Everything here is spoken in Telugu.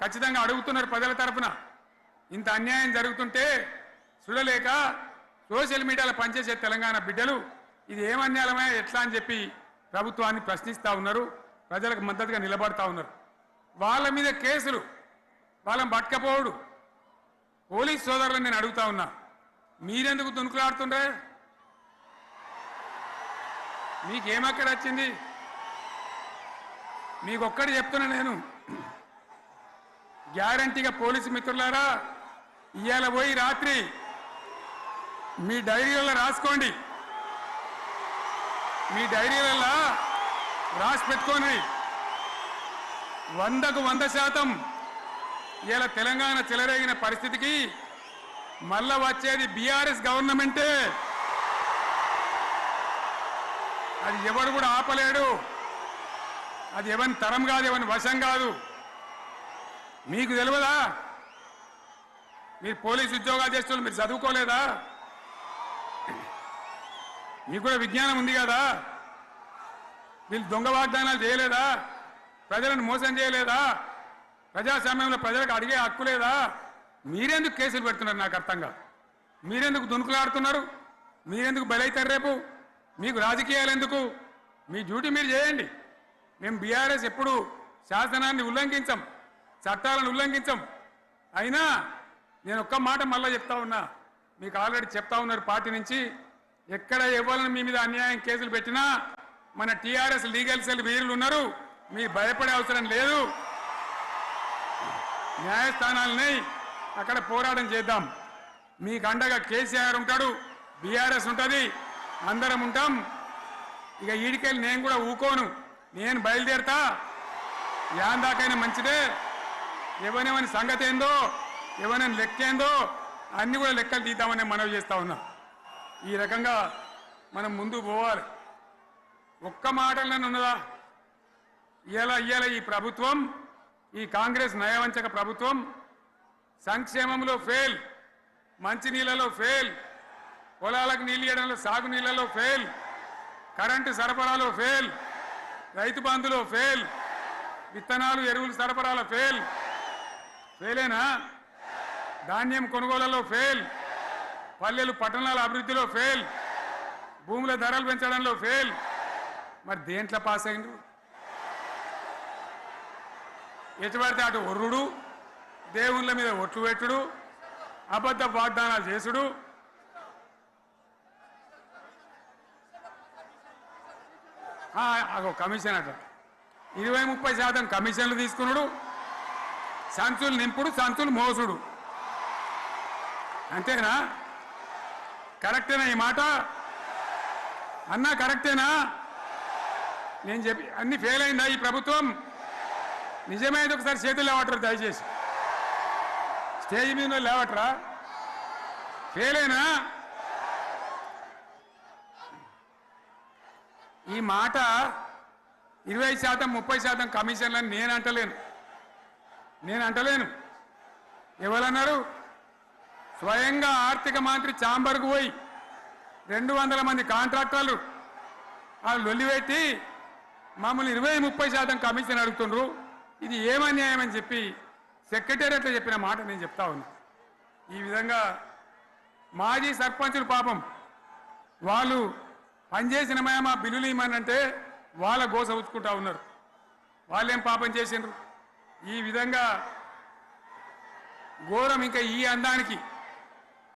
ఖచ్చితంగా అడుగుతున్నారు ప్రజల తరఫున ఇంత అన్యాయం జరుగుతుంటే చూడలేక సోషల్ మీడియాలో పనిచేసే తెలంగాణ బిడ్డలు ఇది ఏమన్యాయమే ఎట్లా అని చెప్పి ప్రభుత్వాన్ని ప్రశ్నిస్తూ ఉన్నారు ప్రజలకు మద్దతుగా నిలబడతా ఉన్నారు. వాళ్ళ మీద కేసులు వాళ్ళని పట్టకపోవడు. పోలీస్ సోదరులను నేను అడుగుతా ఉన్నా మీరెందుకు దునుకులాడుతుండ్రే? మీకేమక్కడ వచ్చింది మీకు చెప్తున్నా నేను. గ్యారంటీగా పోలీసు మిత్రులారా ఇవాళ పోయి రాత్రి మీ డైరీలలో రాసుకోండి. మీ డైరీలలో రాసి పెట్టుకోండి. వందకు వంద శాతం ఇలా తెలంగాణ చెలరేగిన పరిస్థితికి మళ్ళా వచ్చేది బీఆర్ఎస్ గవర్నమెంటే. అది ఎవడు కూడా ఆపలేడు. అది ఎవరి తరం కాదు ఎవరి వశం కాదు. మీకు తెలియదా మీరు పోలీసు ఉద్యోగాలు చేస్తున్నారు మీరు చదువుకోలేదా? మీకు కూడా విజ్ఞానం ఉంది కదా? వీళ్ళు దొంగ వాగ్దానాలు చేయలేదా? ప్రజలను మోసం చేయలేదా? ప్రజాస్వామ్యంలో ప్రజలకు అడిగే హక్కు లేదా? మీరెందుకు కేసులు పెడుతున్నారు నాకు అర్థంగా మీరెందుకు దునుకులాడుతున్నారు? మీరెందుకు బలైతారు రేపు? మీకు రాజకీయాలు ఎందుకు? మీ డ్యూటీ మీరు చేయండి. మేము బీఆర్ఎస్ ఎప్పుడు శాసనాన్ని ఉల్లంఘించాం. చట్టాలను ఉల్లంఘించం. అయినా నేను ఒక్క మాట మళ్ళీ చెప్తా ఉన్నా. మీకు ఆల్రెడీ చెప్తా ఉన్నారు పార్టీ నుంచి. ఎక్కడ ఎవరిని మీ మీద అన్యాయం కేసులు పెట్టినా మన టీఆర్ఎస్ లీగల్ సెల్ వీరులు ఉన్నారు. మీ భయపడే అవసరం లేదు. న్యాయస్థానాలని అక్కడ పోరాటం చేద్దాం. మీకు అండగా కేసీఆర్ ఉంటాడు బీఆర్ఎస్ ఉంటుంది అందరం ఉంటాం. ఇక ఈడికెళ్ళి నేను కూడా ఊకోను. నేను బయలుదేరతా. యాందాకైనా మంచిదే. ఎవరెవని సంగతి ఏందో ఎవరైనా లెక్కేందో అన్ని కూడా లెక్కలు తీద్దామని మనవి చేస్తా ఉన్నా. ఈ రకంగా మనం ముందు పోవాలి. ఒక్క మాటలను ఉన్నదా? ఇవాళ ఇవాళ ఈ ప్రభుత్వం ఈ కాంగ్రెస్ నయవంచక ప్రభుత్వం సంక్షేమంలో ఫెయిల్ మంచినీళ్ళలో ఫెయిల్ పొలాలకు నీళ్ళు ఇవ్వడంలో సాగు నీళ్ళలో ఫెయిల్ కరెంటు సరఫరాలో ఫెయిల్ రైతు బంధులో ఫెయిల్ విత్తనాలు ఎరువులు సరఫరాలో ఫెయిల్ ఫెయిలేనా? ధాన్యం కొనుగోలలో ఫెయిల్. పల్లెలు పట్టణాల అభివృద్ధిలో ఫెయిల్. భూముల ధరలు పెంచడంలో ఫెయిల్. మరి దేంట్లో పాస్ అయిండు? ఎటుపడితే అటు ఒర్రుడు దేవుళ్ళ మీద ఒట్లు పెట్టుడు అబద్ధ వాగ్దానాలు చేసుడు? అగో కమిషన్ అట. ఇరవై ముప్పై శాతం కమిషన్లు తీసుకున్నాడు సంచులు నింపుడు సంచులు మోసుడు. అంతేనా? కరెక్టేనా ఈ మాట? అన్నా కరెక్టేనా? నేను చెప్పి అన్ని ఫెయిల్ అయిందా ఈ ప్రభుత్వం? నిజమైంది ఒకసారి చేతులు లేవటరు దయచేసి. స్టేజ్ మీద ఉన్న లేవట్రా? అయినా? ఈ మాట ఇరవై శాతం ముప్పై శాతం కమిషన్లని నేను అంటలేను. నేను అంటలేను. ఎవరన్నారు? స్వయంగా ఆర్థిక మంత్రి చాంబర్కు పోయి రెండు వందల మంది కాంట్రాక్టర్లు వాళ్ళు లొల్లిపెట్టి మమ్మల్ని ఇరవై ముప్పై శాతం కమిషన్ అడుగుతుండ్రు. ఇది ఏమన్యాయం అని చెప్పి సెక్రటేరియట్లో చెప్పిన మాట నేను చెప్తా ఉన్నా. ఈ విధంగా మాజీ సర్పంచులు పాపం వాళ్ళు పనిచేసిన మా బిల్లులు ఇమ్మనంటే వాళ్ళ గోస ఉంచుకుంటా ఉన్నారు. వాళ్ళేం పాపం చేసిండ్రు? ఈ విధంగా ఘోరం ఇంకా ఈ అందానికి